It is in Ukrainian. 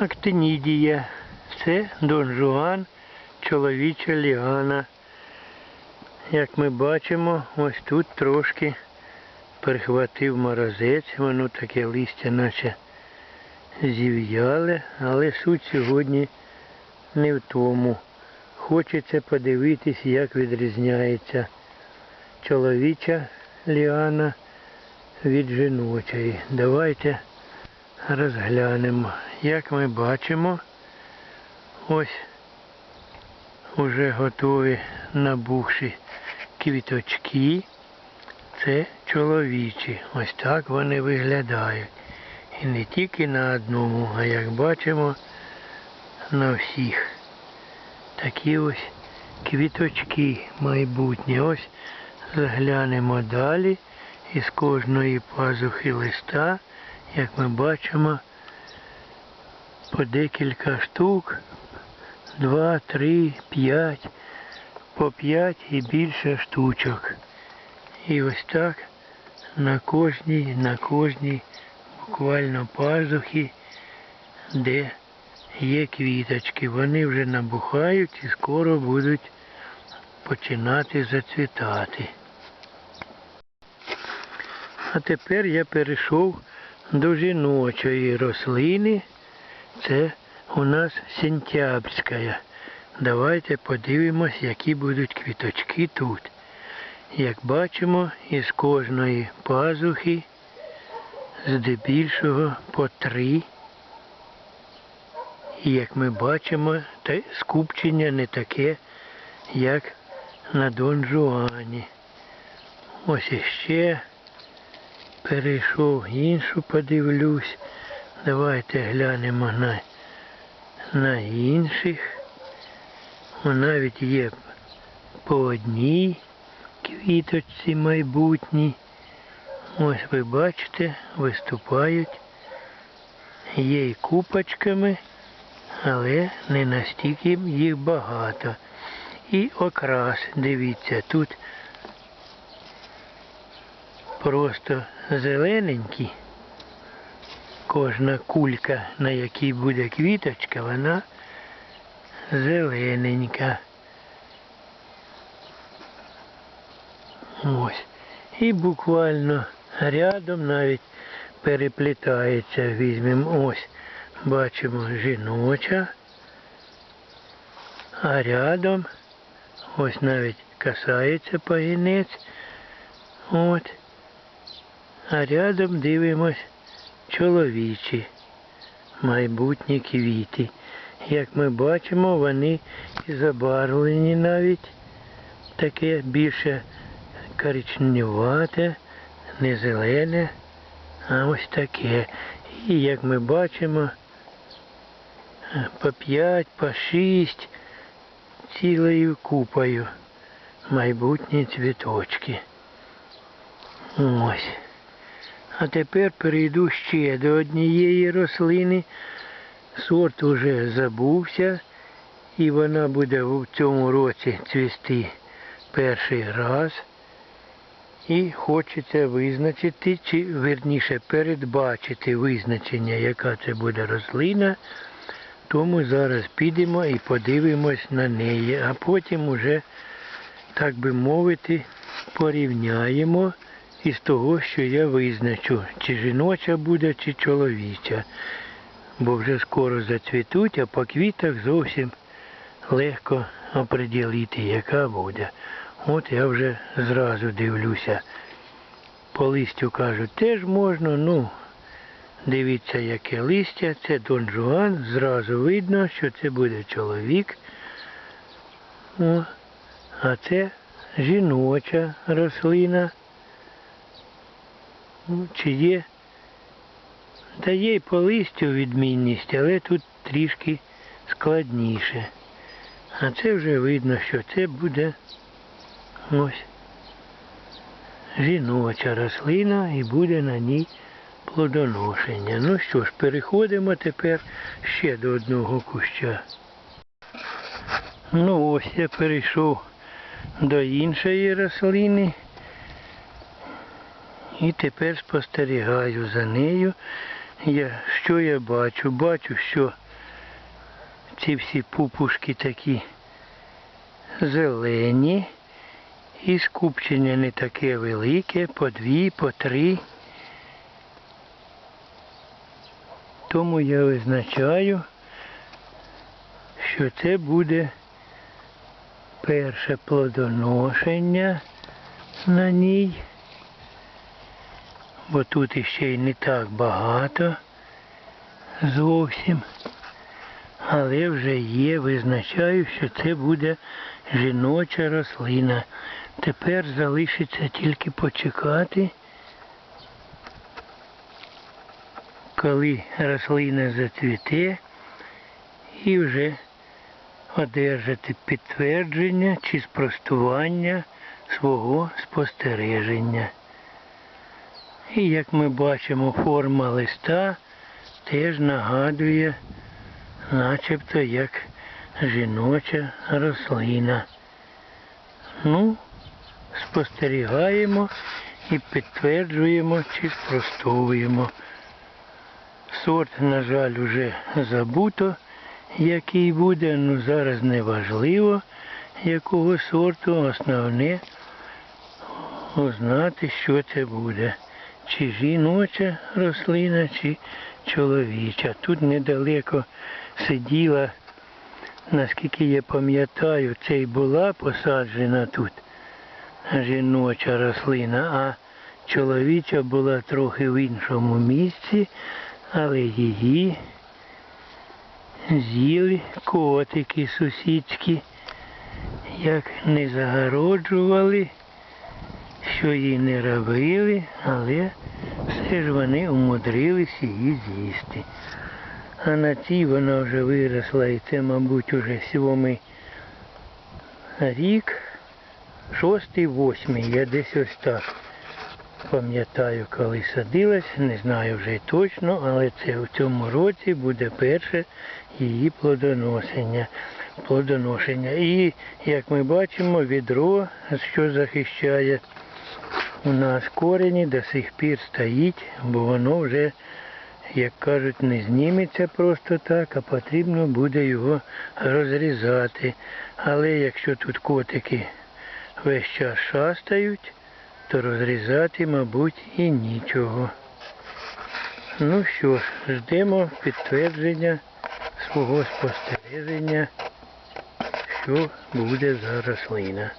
актинідія. Це Дон Жуан, чоловіча ліана. Як ми бачимо, ось тут трошки перехватив морозець, воно таке листя наче зів'яле, але суть сьогодні не в тому. Хочеться подивитись, як відрізняється чоловіча ліана від жіночої. Давайте розглянемо. Як ми бачимо, ось уже готові набухші квіточки. Це чоловічі. Ось так вони виглядають. І не тільки на одному, а як бачимо, на всіх. Такі ось квіточки майбутні. Ось заглянемо далі. І з кожної пазухи листа, як ми бачимо, по декілька штук, два, три, п'ять, по п'ять і більше штучок. І ось так на кожній, на кожній буквально пазухі, де є квіточки. Вони вже набухають і скоро будуть починати зацвітати. А тепер я перейшов до жіночої рослини. Це у нас сентябрьська. Давайте подивимось, які будуть квіточки тут. Як бачимо, із кожної пазухи здебільшого по три. І як ми бачимо, те скупчення не таке, як на Дон Жуані. Ось іще перейшов іншу, подивлюсь. Давайте глянемо на, на інших. Навіть є по одній квіточці майбутній. Ось ви бачите, виступають. Є і купочками, але не настільки їх багато. І окрас, дивіться, тут просто зелененькі. Кожна кулька, на якій буде квіточка, вона зелененька. Ось. І буквально рядом навіть переплітається. Візьмемо ось, бачимо жіноча, а рядом ось навіть касається пагінець. От. А рядом дивимось чоловічі майбутні квіти. Як ми бачимо, вони і забарвлені навіть таке більше коричневате, не зелене, а ось таке. І як ми бачимо, по п'ять, по шість цілою купою майбутні цвіточки. Ось. А тепер перейду ще до однієї рослини. Сорт уже забувся, і вона буде в цьому році цвісти перший раз. І хочеться визначити, чи верніше передбачити визначення, яка це буде рослина. Тому зараз підемо і подивимось на неї, а потім уже, так би мовити, порівняємо із того, що я визначу, чи жіноча буде, чи чоловіча. Бо вже скоро зацвітуть, а по квітах зовсім легко оприділити, яка буде. От я вже зразу дивлюся. По листю кажуть, теж можна, ну, дивіться, яке листя, це Дон Жуан, зразу видно, що це буде чоловік. О, а це жіноча рослина. Ну, Чи є? Та є й по листю відмінність, але тут трішки складніше. А це вже видно, що це буде ось жіноча рослина і буде на ній плодоношення. Ну що ж, переходимо тепер ще до одного куща. Ну ось я перейшов до іншої рослини. І тепер спостерігаю за нею. Я, що я бачу? Бачу, що ці всі пупушки такі зелені. І скупчення не таке велике, по дві, по три. Тому я визначаю, що це буде перше плодоношення на ній, бо тут іще й не так багато зовсім. Але вже є, визначаю, що це буде жіноча рослина. Тепер залишиться тільки почекати, коли рослина зацвіте і вже одержати підтвердження чи спростування свого спостереження. І як ми бачимо, форма листа теж нагадує, начебто як жіноча рослина. Ну, спостерігаємо і підтверджуємо чи спростовуємо. Сорт, на жаль, уже забуто, який буде, ну зараз не важливо, якого сорту, основне узнати, що це буде. Чи жіноча рослина, чи чоловіча. Тут недалеко сиділа, наскільки я пам'ятаю, це й була посаджена тут жіноча рослина, а чоловіча була трохи в іншому місці, але її з'їли котики сусідські, як не загороджували, що їй не робили, але все ж вони умудрились її з'їсти. А на цій вона вже виросла і це, мабуть, уже сьомий рік, шостий, восьмий, я десь ось так пам'ятаю, коли садилась, не знаю вже точно, але це в цьому році буде перше її плодоношення. плодоношення. І, як ми бачимо, відро, що захищає у нас корені, до сих пір стоїть, бо воно вже, як кажуть, не зніметься просто так, а потрібно буде його розрізати. Але якщо тут котики весь час шастають, то розрізати, мабуть, і нічого. Ну що ж, ждемо підтвердження свого спостереження, що буде за рослина.